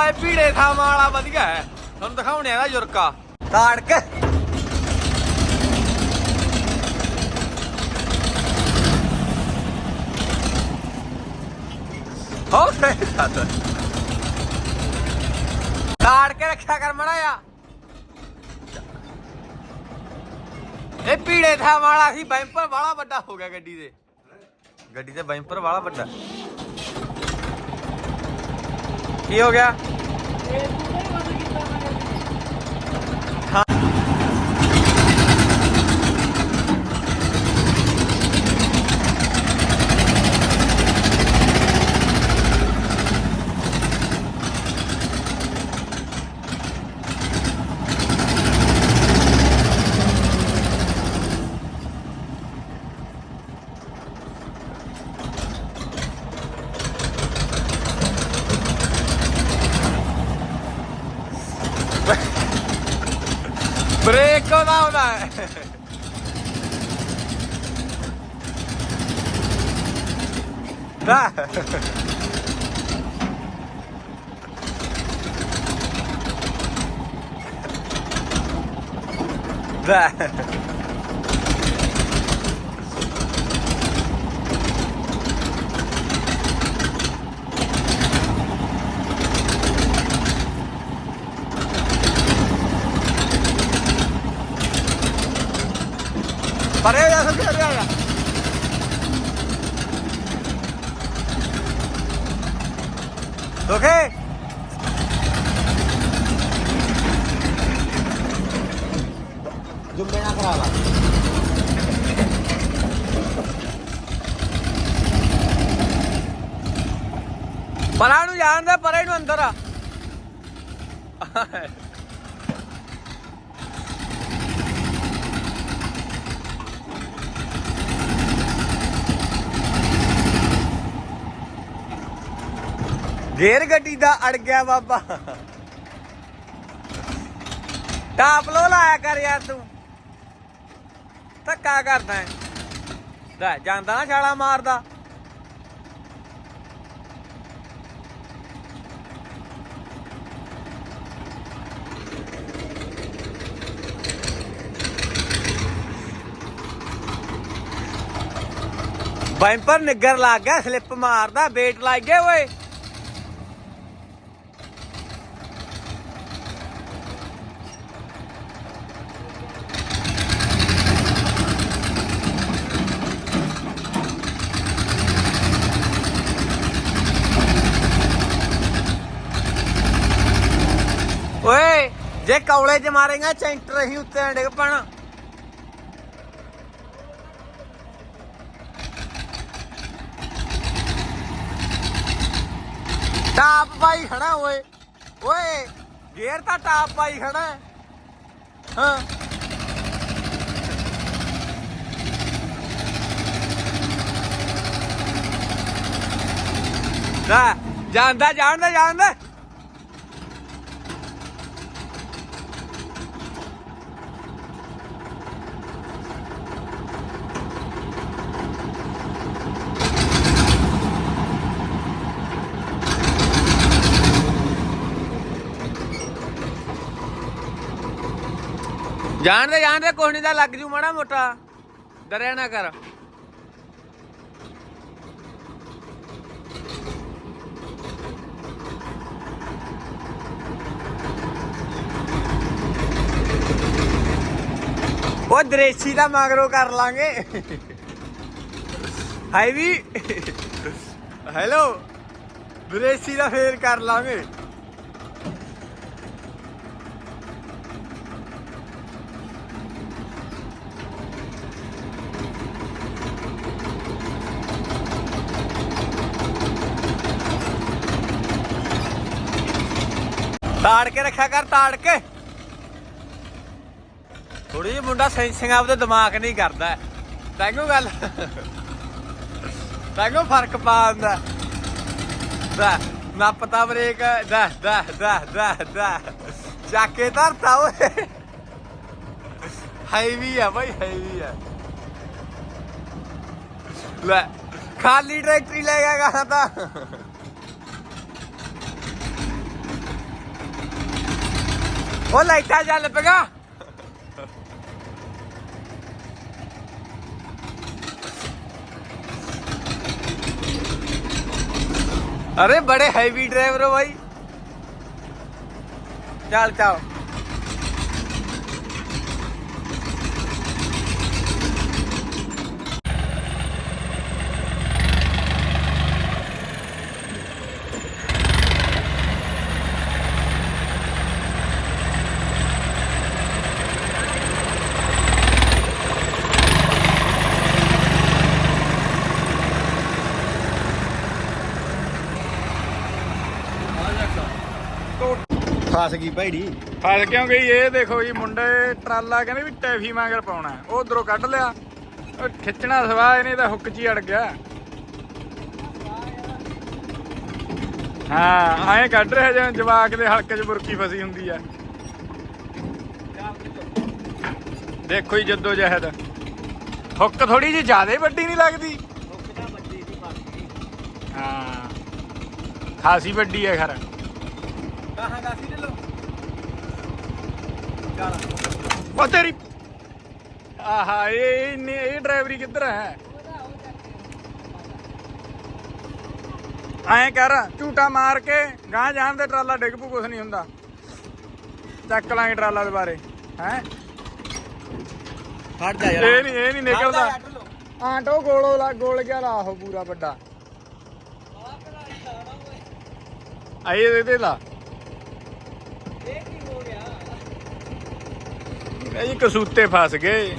ਓਏ ਭੀੜੇ ਥਾਵਾਂ ਵਾਲਾ ਵਧੀਆ ਹੈ। ਤੁਹਾਨੂੰ ਦਿਖਾਉਣੇ ਆ ਯੁਰਕਾ ਤਾੜ ਕੇ ਹੋ ਸਾਥ ਤਾੜ ਕੇ ਰੱਖਿਆ ਕਰ ਮੜਾ ਆ ਇਹ ਭੀੜੇ ਥਾਂ ਵਾਲਾ ਸੀ ਬੈਂਪਰ ਵਾਲਾ ਵੱਡਾ ਹੋ ਗਿਆ ਗੱਡੀ ਦੇ। ਗੱਡੀ ਦੇ ਬੈਂਪਰ ਵਾਲਾ ਵੱਡਾ। ਕੀ ਹੋ ਗਿਆ ਬ੍ਰੇਕ ਕੋਦਾ ਆਉਂਦਾ ਹੈ ਦਾ ਦਾ ਪਰੇ ਜਾ ਸਭ ਚੱਲ ਦੋਖੇ ਜੁੰਮੇ ਨਾ ਕਰਾ ਲਾ। ਪਰਾਂ ਨੂੰ ਜਾਣ ਦੇ ਪਰੇ ਨੂੰ ਅੰਦਰ ਆ। ਗੇਰ ਗੱਡੀ ਦਾ ਅੜ ਗਿਆ ਬਾਬਾ। ਟਾਪ ਲੋ ਲਾਇਆ ਕਰ ਯਾਰ ਤੂੰ। ਧੱਕਾ ਕਰਦਾ ਹੈ ਲੈ, ਜਾਂਦਾ ਨਾ ਛਾਲਾ ਮਾਰਦਾ। ਬੈਂਪਰ ਨਿੱਗਰ ਲੱਗ ਗਿਆ, ਸਲਿੱਪ ਮਾਰਦਾ ਵੇਟ ਲੱਗ ਗਿਆ ਓਏ ਜੇ ਕੌਲੇ 'ਚ ਮਾਰੇਗਾ ਚੈਂਟਰ ਹੀ ਉੱਤੇ ਡਿੱਗ ਪੈਣਾ। ਟਾਪ ਪਾਈ ਖੜਾ ਓਏ। ਓਏ ਗੇਰ ਤਾਂ ਟਾਪ ਪਾਈ ਖੜਾ ਹਾਂ। ਲੈ, ਜਾਂਦਾ ਜਾਣਦਾ ਜਾਣਦਾ ਜਾਣਦੇ ਜਾਣਦੇ ਕੁਛ ਨਹੀਂ ਦਾ ਲੱਗ ਜੂ ਮਾੜਾ ਮੋਟਾ। ਡਰਿਆ ਨਾ ਕਰ। ਉਹ ਦਰੇਸ਼ੀ ਦਾ ਮਗਰੋਂ ਕਰ ਲਾਂਗੇ। ਹਾਈ ਵੀ। ਹੈਲੋ। ਦਰੇਸ਼ੀ ਦਾ ਫੇਰ ਕਰ ਲਾਂਗੇ। ਤਾੜ ਕੇ ਰੱਖਿਆ ਕਰ, ਤਾੜ ਕੇ। ਥੋੜੀ ਜਿਹੀ ਮੁੰਡਾ ਸੈਂਸਿੰਗ ਆਪਦੇ ਦਿਮਾਗ ਨਹੀਂ ਕਰਦਾ। ਤੈਨੂੰ ਗੱਲ। ਤੈਨੂੰ ਫ਼ਰਕ ਪਾਉਂਦਾ ਦਾ। ਨਾ ਪਤਾ ਬ੍ਰੇਕ, ਦਾ ਦਾ ਦਾ ਦਾ ਦਾ। ਚਾਕੇ ਧਰਤਾ ਓਏ। ਹੈਵੀ ਆ ਭਾਈ ਹੈਵੀ ਆ। ਲੈ, ਖਾਲੀ ਟਰੈਕਟਰੀ ਲੈ ਗਿਆ ਗਾ ਤਾਂ। ਉਹ ਲਾਈਟਾਂ ਚੱਲ ਪਗਾ अरे बड़े हैवी ड्राइवर हो भाई चल चाओ ਫਸ ਗਈ ਭੈੜੀ। ਫਸ ਕਿਉਂ ਗਈ? ਇਹ ਦੇਖੋ ਜੀ ਮੁੰਡੇ ਟਰਾਲਾ ਕਹਿੰਦੇ ਵੀ ਟੈਫੀ ਮਾਂਗਰ ਪਾਉਣਾ ਉਹ ਉਧਰੋਂ ਕੱਢ ਲਿਆ। ਖਿੱਚਣਾ ਸਵਾ ਇਹਨੇ ਤਾਂ ਹੁੱਕ 'ਚ ਹੀ ਅੜ ਗਿਆ। ਹਾਂ ਐਂ ਕੱਢ ਰਿਹਾ ਜਿਵੇਂ ਜਵਾਕ ਦੇ ਹਲਕੇ 'ਚ ਬੁਰਕੀ ਫਸੀ ਹੁੰਦੀ ਆ। ਦੇਖੋ ਜੀ ਜੱਦੋ ਜਹਿਦ। ਹੁੱਕ ਥੋੜੀ ਜਿਹੀ ਜ਼ਿਆਦਾ ਵੱਡੀ ਨਹੀਂ ਲੱਗਦੀ। ਹਾਂ ਖਾਸੀ ਵੱਡੀ ਹੈ ਖਰ। कहाँ का सीधे लो ਉਹ ਤੇਰੀ ਆਹਾ ਇਹ ਇਹਨੇ- ਇਹ ਡਰਾਈਵਰੀ ਕਿੱਧਰ ਹੈ ਐਂ ਕਰ ਝੂਟਾ ਮਾਰ ਕੇ ਗਾਂ ਜਾਣ ਦੇ ਟਰਾਲਾ ਡਿੱਗ ਪੂ ਕੁਛ ਨਹੀਂ ਹੁੰਦਾ ਚੱਕ ਲਾਂਗੇ ਟਰਾਲਾ ਦੁਬਾਰੇ ਹੈ हट जा ਇਹ ਨਹੀਂ ਇਹ ਨਹੀਂ ਨਿਕਲਦਾ ਆਂਟੋ ਗੋਲੋ ਲਾ ਗੋਲ ਗਿਆ ਲਾ ਉਹ ਪੂਰਾ ਵੱਡਾ ਆਏ ਇਹਦੇ ਲਾ ਇਹ ਕਸੂਤੇ ਫਸ ਗਏ।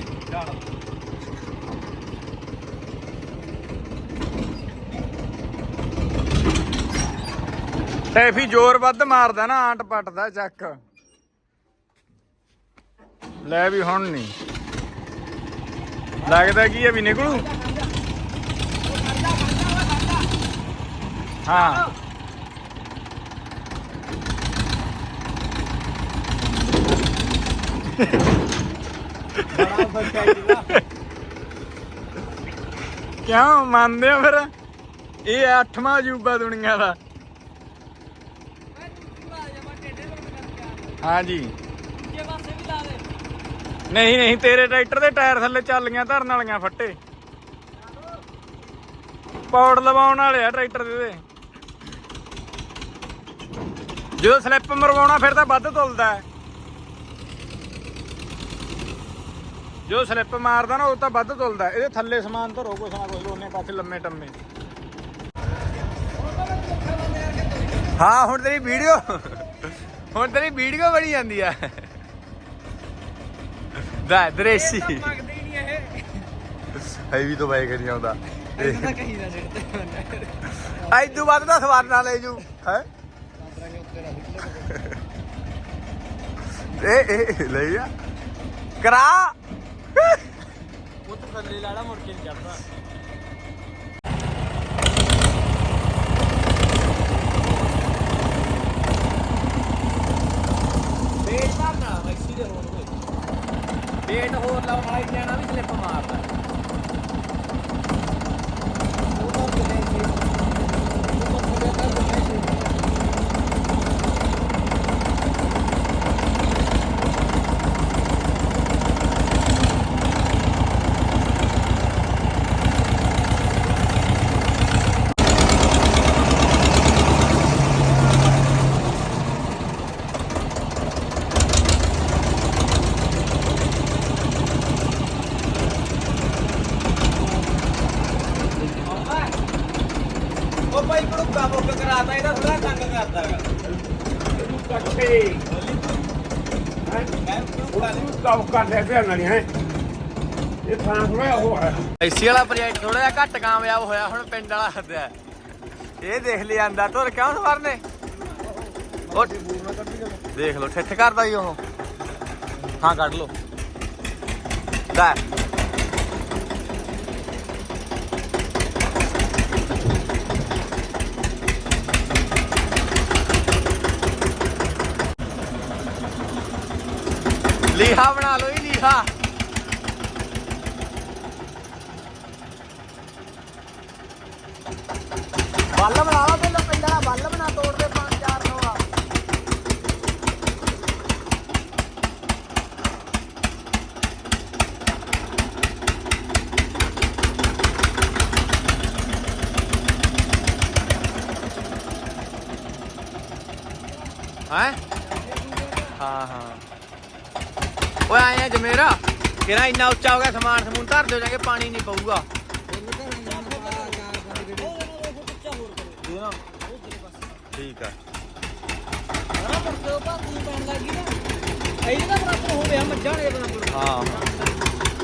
ਟੈਫੀ ਜ਼ੋਰ ਵੱਧ ਮਾਰਦਾ ਨਾ, ਆਂਟ ਪੱਟਦਾ ਚੱਕ। ਲੈ ਵੀ ਹੁਣ ਨਹੀਂ ਲੱਗਦਾ ਕੀ ਹੈ ਵੀ ਨਿਕਲੂ? ਹਾਂ। ਕਿਉਂ ਮੰਨਦੇ ਹੋ ਫਿਰ? ਇਹ ਅੱਠਵਾਂ ਅਜੂਬਾ ਦੁਨੀਆ ਦਾ। ਹਾਂਜੀ। ਨਹੀਂ ਨਹੀਂ, ਤੇਰੇ ਟਰੈਕਟਰ ਦੇ ਟਾਇਰ ਥੱਲੇ ਚੱਲੀਆਂ ਧਰਨ ਵਾਲੀਆਂ ਫੱਟੇ। ਪੌੜ ਲਵਾਉਣ ਵਾਲੇ ਆ ਟਰੈਕਟਰ ਦੇ ਜਦੋਂ ਸਲਿੱਪ ਮਰਵਾਉਣਾ, ਫਿਰ ਤਾਂ ਵੱਧ ਤੁਲਦਾ ਹੈ। ਜੋ ਸਲਿੱਪ ਮਾਰਦਾ ਨਾ ਉਹ ਤਾਂ ਵੱਧ ਤੁਲਦਾ ਇਹਦੇ ਥੱਲੇ ਸਮਾਨ ਧਰੋ ਕੁਛ ਨਾ ਕੁਛ ਦੋਨੇ ਪਾਸੇ ਲੰਮੇ ਟੰਮੇ। ਹਾਂ ਹੁਣ ਤੇਰੀ ਵੀਡੀਓ ਹੁਣ ਤੇਰੀ ਵੀਡੀਓ ਬਣੀ ਜਾਂਦੀ ਆ। ਦਾ ਦਰੇਸੀ। ਹੈ ਵੀ ਤਾਂ ਬਾਈ ਕਰੀ ਆਉਂਦਾ। ਇਹਦਾ ਕਹੀਦਾ ਜਿਹੜਾ ਐ ਤੋਂ ਬਾਅਦ ਤਾਂ ਸਵਾਰ ਨਾਲ ਲੈ ਜੂ ਹੈ? ਇਹ ਲੈ ਆ। ਕਰਾ। ਉਹ ਥੱਲੇ ਲਾੜਾ ਮੁੜ ਕੇ ਨਹੀਂ ਜਾਂਦਾ ਵੇਟ ਮਾਰਨਾ ਮੈਕਸੀ ਦੇ ਹੋਰ ਵੇਟ ਹੋਰ ਲਾਉਣ ਵਾਲਾ ਇੱਕ ਵੀ ਸਲਿੱਪ ਮਾਰਦਾ ਉਹ ਭਾਈ ਭੜੂਕਾ ਬੁੱਕ ਕਰਾਤਾ, ਇਹਦਾ ਥੋੜਾ ਤੰਗ ਕਰਦਾ ਹੈਗਾ ਕੱਟੇ ਕੰਮ ਕਰ ਲੈ ਪਿਆ ਨਹੀਂ ਹੈ ਇਹ ਥਾਂ ਥੋੜਾ ਉਹ ਹੈ ਐਸੀ ਵਾਲਾ ਪ੍ਰੋਜੈਕਟ ਥੋੜਾ ਜਿਹਾ ਘੱਟ ਕਾਮਯਾਬ ਹੋਇਆ, ਹੁਣ ਪਿੰਡ ਵਾਲਾ ਹੱਦਿਆ ਇਹ ਦੇਖ ਲਿਆ ਜਾਂਦਾ ਤੁਰ ਕਿਉਂ ਸਵਰਨੇ? ਉਹ ਦੇਖ ਲਓ, ਠਿੱਠ ਕਰਦਾ ਹੀ ਉਹ। ਹਾਂ, ਕੱਢ ਲਓ। ਲੈ। ਲੀਹਾ ਬਣਾ ਲਓ ਜੀ ਲੀਹਾ ਬੱਲ ਬਣਾ ਲਾ ਪਹਿਲਾਂ ਪਹਿਲਾਂ ਬੱਲ ਬਣਾ, ਤੋੜ ਦੇ ਪੰਜ, ਚਾਰ, ਨੂੰ ਆ। ਹੈ? ਓਏ ਆਏ ਆ ਜਮੇਰਾ। ਕਿਹੜਾ ਇੰਨਾ ਉੱਚਾ ਹੋ ਗਿਆ ਸਮਾਨ ਸਮੂਨ ਧਰ ਦਿਓ ਜਾਗੇ ਪਾਣੀ ਨਹੀਂ ਪਊਗਾ। ਠੀਕ ਆ।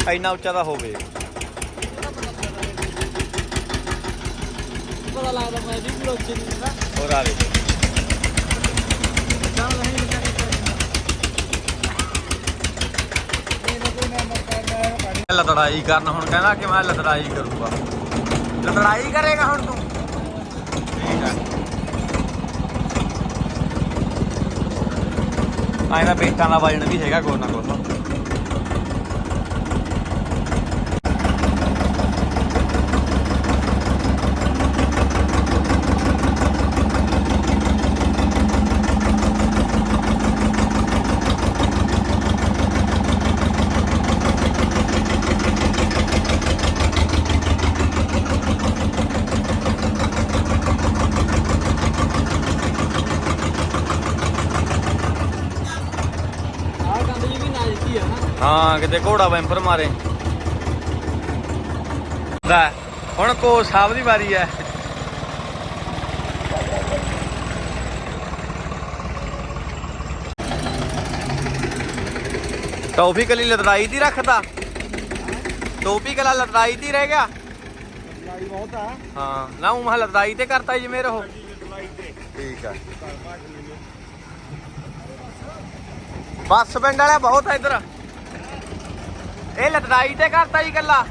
ਹੋ ਇੰਨਾ ਉੱਚਾ ਤਾਂ ਹੋਵੇ। ਪਤਾ ਲੱਗਦਾ ਮੈਂ ਵੀ ਬਲੋਚੇ ਨਹੀਂ ਹੁੰਦਾ ਹੋਰ ਆ ਦੇ ਮੱਝਾਂ ਨਹੀਂ ਮੱਝਾਂ ਇਹਦਾ ਕੋਈ ਨਾ ਮੱਝਾਂ ਲੜਾਈ ਕਰਨ ਹੁਣ ਕਹਿੰਦਾ ਕਿ ਮੈਂ ਲੜਾਈ ਕਰੂੰਗਾ। ਲੜਾਈ ਕਰੇਗਾ ਹੁਣ ਤੂੰ। ਠੀਕ ਹੈ ਆਇਨਾ ਦਾ ਪੇਟਾਂ ਦਾ ਵਜਨ ਵੀ ਹੈਗਾ ਕੋਈ ਨਾ ਕੋਈ ਆਹ ਗੰਦ ਜੀ ਵੀ ਨਾਜ਼ਕੀ ਆ ਨਾ ਹਾਂ ਕਿਤੇ ਘੋੜਾ ਵੈਂਪਰ ਮਾਰੇ। ਲੈ ਹੁਣ ਕੋ ਸਾਹਿਬ ਦੀ ਵਾਰੀ ਹੈ ਟੋਪੀ ਕਲੀ ਲੜਾਈ ਦੀ ਰੱਖਦਾ। ਟੋਪੀ ਕਲਾ ਲੜਾਈ ਦੀ ਰਹਿ ਗਿਆ। ਲਾਈ ਬਹੁਤ ਆ। ਹਾਂ ਨਾ ਉਹ ਮਹਲ ਲੜਾਈ ਤੇ ਕਰਤਾ ਜੀ ਮੇਰੇ ਉਹ। ਠੀਕ ਆ। ਬੱਸ ਪਿੰਡ ਵਾਲਾ ਬਹੁਤ ਆ ਇੱਧਰ। ਇਹ ਲੜਾਈ ਤੇ ਕਰਤਾ ਜੀ ਕੱਲਾ